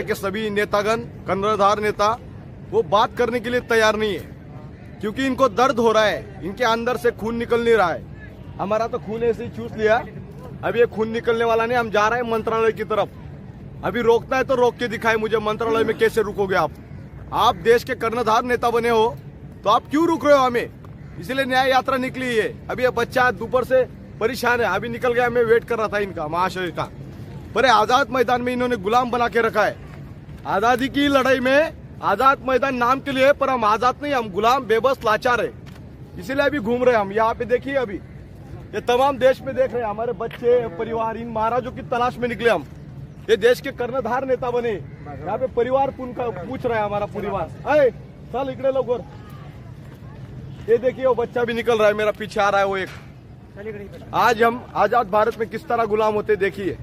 के सभी नेतागण कर्णधार नेता, वो बात करने के लिए तैयार नहीं है। क्योंकि इनको दर्द हो रहा है, इनके अंदर से खून निकल नहीं रहा है। हमारा तो खून ऐसे ही चूस लिया। अभी ये खून निकलने वाला नहीं, हम जा रहे हैं मंत्रालय की तरफ़। अभी रोकना है तो रोक के दिखाए मुझे, मंत्रालय में कैसे रुकोगे आप? आप देश के कर्णधार नेता बने हो तो आप क्यों रुक रहे हो हमें? इसलिए न्याय यात्रा निकली है। अभी ये बच्चा दोपहर से परेशान है। अभी निकल गया, मैं वेट कर रहा था इनका, महाशय का। पर आज़ाद मैदान में इन्होंने गुलाम बना के रखा है। आज़ादी की लड़ाई में आज़ाद मैदान नाम के लिए पर हम आज़ाद नहीं हम गुलाम बेबस लाचार है। इसीलिए अभी घूम रहे हैं हम यहाँ पे देखिए अभी। ये तमाम देश में देख रहे हैं हमारे बच्चे परिवार इन महाराजों की तलाश में निकले हम। ये देश के कर्णधार नेता बने। यहाँ पे परिवार का पूछ रहा है हमारा परिवार। अय चल इकडे लवकर ये देखिए वो बच्चा भी निकल रहा है मेरा पीछे आ रहा है वो एक। आज हम आज़ाद भारत में किस तरह गुलाम होते देखिए।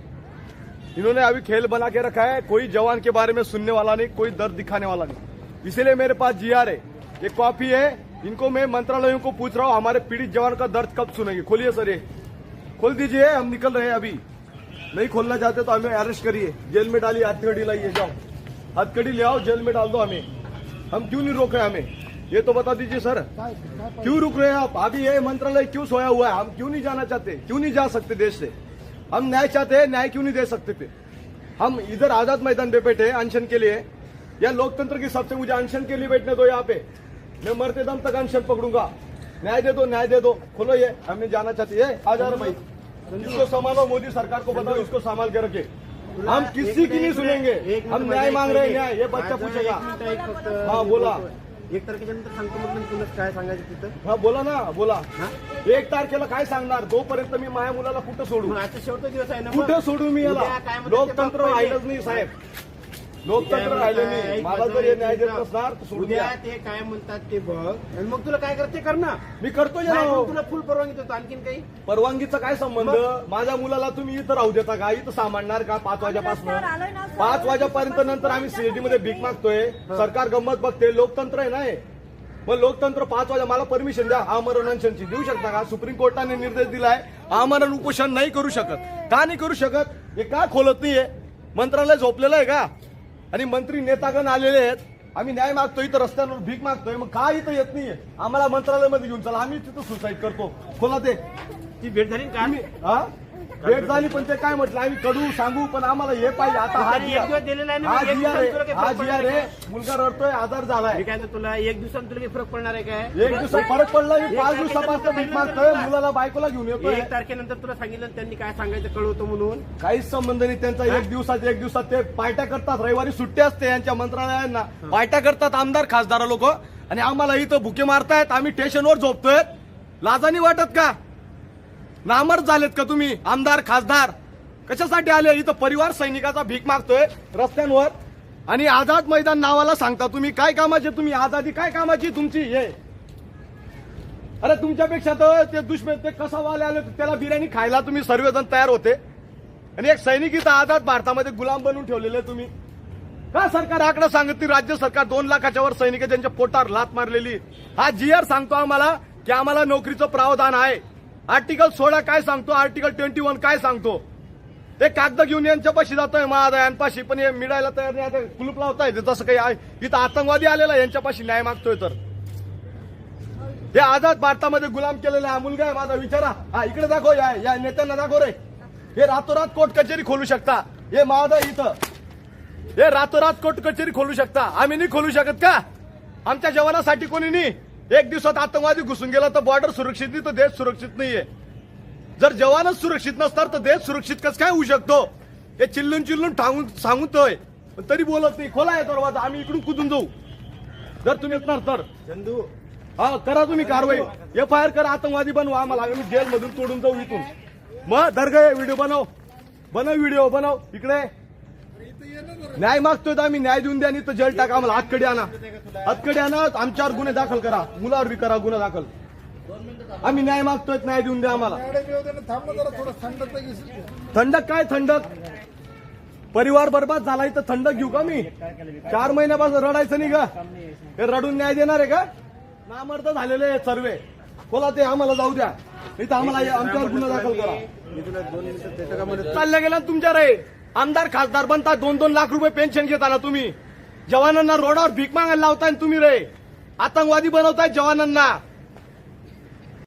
इन्होंने अभी खेल बना के रखा है, कोई जवान के बारे में सुनने वाला नहीं, कोई दर्द दिखाने वाला नहीं। इसीलिए मेरे पास जीआर है ये कॉपी है। इनको मैं मंत्रालयों को पूछ रहा हूँ, हमारे पीड़ित जवान का दर्द कब सुनेंगे? खोलिए सर ये। खोल दीजिए, हम निकल रहे हैं अभी। नहीं खोलना चाहते तो हमें अरेस्ट करिए। जेल में डालिए, हथकड़ी लाइए, जाओ। हथकड़ी ले आओ, जेल में डाल दो हमें। हम क्यों नहीं रोक रहे हमें? ये तो बता दीजिए सर। क्यों रुक रहे हैं आप? अभी ये मंत्रालय क्यों सोया हुआ है? हम क्यों नहीं जाना चाहते? क्यों नहीं जा सकते देश से? हम न्याय चाहते हैं न्याय क्यों नहीं दे सकते थे? हम इधर आजाद मैदान पे बैठे हैं अनशन के लिए। या लोकतंत्र के हिसाब से मुझे अनशन के लिए बैठने दो यहाँ पे। मैं मरते दम तक अनशन पकड़ूंगा। न्याय दे दो न्याय दे दो। खोलो ये हमें जाना चाहते हैं। रहे भाई इसको संभालो मोदी सरकार को बताओ इसको संभाल के रखे। हम किसी की नहीं सुनेंगे। हम न्याय मांग रहे हैं न्याय ये बच्चा पूछेगा। हाँ बोला। एक तारखेच्या नंतर सांगतो म्हटलं तुला काय सांगायचं तिथं? हा बोला ना बोला. एक तारखेला काय सांगणार? तोपर्यंत मी माझ्या मुलाला कुठं सोडू? मग आजचा शेवटचा दिवस आहे ना मग. कुठं सोडू मी उद्या याला काय म्हणतात ते लोकतंत्र. राहिलंच नाही साहेब. लोकतंत्र उद्या राहिलं म्हणताय, नाही मला जर हे न्याय देत. नसणार तर सोडून उद्या द्या. ते काय म्हणतात ते बघ. आणि मग तुला काय करते कर ना. मी करतो नाही, ना मग तुला फुल परवानगी देतो. आणखीन काही? परवानगीचा काय संबंध? माझ्या मुलाला तुम्ही इथं राहू देता का? इथं सामानणार का? पाच वाजेपासून? पाच वाजेपर्यंत नंतर आम्ही सीएटी मध्ये भीक मागतोय. सरकार गंमत बघते. लोकतंत्र आहे ना हे? मग लोकतंत्र पाच वाजे मला परमिशन द्या. आमरण अनशनची. देऊ शकता का? सुप्रीम कोर्टाने निर्देश दिलाय. आमरण उपोषण नाही करू शकत. का नाही करू शकत? हे का खोलत नाहीये? मंत्रालय झोपलेलं आहे का? आणि मंत्री नेतागण आलेले आहेत. आम्ही न्याय मागतोय इथं रस्त्यावर भीक मागतोय. मग का इथं येत नाहीये? आम्हाला मंत्रालयामध्ये घेऊन चला. आम्ही तिथं सुसाईड करतो. खोला ते ती भेट झाली का हा? भेट झाली पण ते काय म्हटलं आम्ही कडू सांगू पण आम्हाला हे पाहिजे. आता हा जिया दिवस दिलेला आहे ना, हा मग एक जिया दिवसात रे तुला काही हा फरक जिया पडणार रे मुलगा रडतोय आजार झालाय. मी काय म्हणतो तुला एक दिवसात तुला काही फरक पडणार आहे काय? एक दिवसात फरक पडला मी पाच दिवसापासून भीक मागतोय. मुलाला बायकोला घेऊन येतोय. एक तारखेनंतर तुला सांगितलं त्यांनी काय सांगायचं कळवतो म्हणून. काहीच संबंध नाही त्यांचा एक दिवसात एक दिवसात ते पार्ट्या करतात रविवारी सुट्टी असते यांच्या मंत्रालयांना. पार्ट्या करतात आमदार खासदार लोक. आणि आम्हाला इथं भुके मारतायत आम्ही स्टेशनवर झोपतोय. लाजानी वाटत का? नामर्द झालेत का तुम्ही? आमदार खासदार? कशासाठी आले? इथं परिवार सैनिकाचा भीक मागतोय रस्त्यांवर. आणि आझाद मैदान नावाला सांगता तुम्ही. काय कामाचे तुम्ही? आझादी काय कामाची तुमची? हे. अरे तुमच्यापेक्षा तर ते दुश्मन ते कसावाले आले त्याला बिर्याणी खायला तुम्ही सर्वजण तयार होते. आणि एक सैनिक इथं आझाद भारतामध्ये गुलाम बनवून ठेवलेले तुम्ही. का सरकार आकडा सांगत राज्य सरकार दोन लाखाच्या वर सैनिक त्यांच्या पोटावर लात मारलेली. हा जीआर सांगतो आम्हाला की आम्हाला नोकरीचं प्रावधान आहे. आर्टिकल सोळा काय सांगतो? आर्टिकल ट्वेंटी वन काय सांगतो? ते कागद घेऊन यांच्यापाशी जातोय महादयांपाशी पण हे मिळायला तयार नाही. आता कुलूप लावताय. जसं काही आहे इथं आतंकवादी आलेला यांच्यापाशी न्याय मागतोय तर. हे आझाद भारतामध्ये गुलाम केलेला हा मुलगा आहे माझा विचारा. हा इकडे दाखव या या नेत्यांना दाखव रे. हे रातोरात कोर्ट कचेरी खोलू शकता. हे माझा इथं. हे रातोरात कोर्ट कचेरी खोलू शकता. आम्ही नाही खोलू शकत का? आमच्या जवानासाठी कोणी नाही. एक दिवसात आतंकवादी घुसून गेला तर बॉर्डर सुरक्षित नाही तर देश सुरक्षित नाहीये. जर जवानच सुरक्षित नसतात तर देश सुरक्षित कसं काय होऊ शकतो? हे चिल्लून चिल्लून ठांगून सांगतोय. पण तरी बोलत नाही. खोला आहे दरवाजा. आम्ही इकडून कुदून जाऊ. जर तुम्ही येणार तर. चंदू. हा करा तुम्ही कारवाई. एफ आय आर करा आतंकवादी बनवा आम्हाला. आम्ही जेल मधून तोडून जाऊ इथून. मग दर्गा व्हिडिओ बनव. बनव व्हिडिओ बनव. इकडे. न्याय मागतोय आम्ही न्याय देऊन द्या नाही तर जेल टाका आम्हाला. हातकडे आणा. हातकडे आणा आमच्यावर गुन्हे दाखल करा. मुलावर बी करा गुन्हा दाखल. आम्ही न्याय मागतोय न्याय देऊन द्या आम्हाला. थंड थंडक काय थंडक? परिवार बर्बाद झाला इथं थंडक घेऊ का मी? चार महिन्यापासून रडायचं नाही का हे रडून न्याय देणार आहे का? नामर्द झालेले सर्वे. बोला ते आम्हाला जाऊ द्या. इथं आम्हाला आमच्यावर गुन्हा दाखल करा. चालल्या गेला तुमच्या रे. आमदार खासदार बनता दोन दोन लाख रुपये पेन्शन घेताना तुम्ही. जवानांना रोडावर भीक मागायला लावताय तुम्ही रे. आतंकवादी बनवताय जवानांना.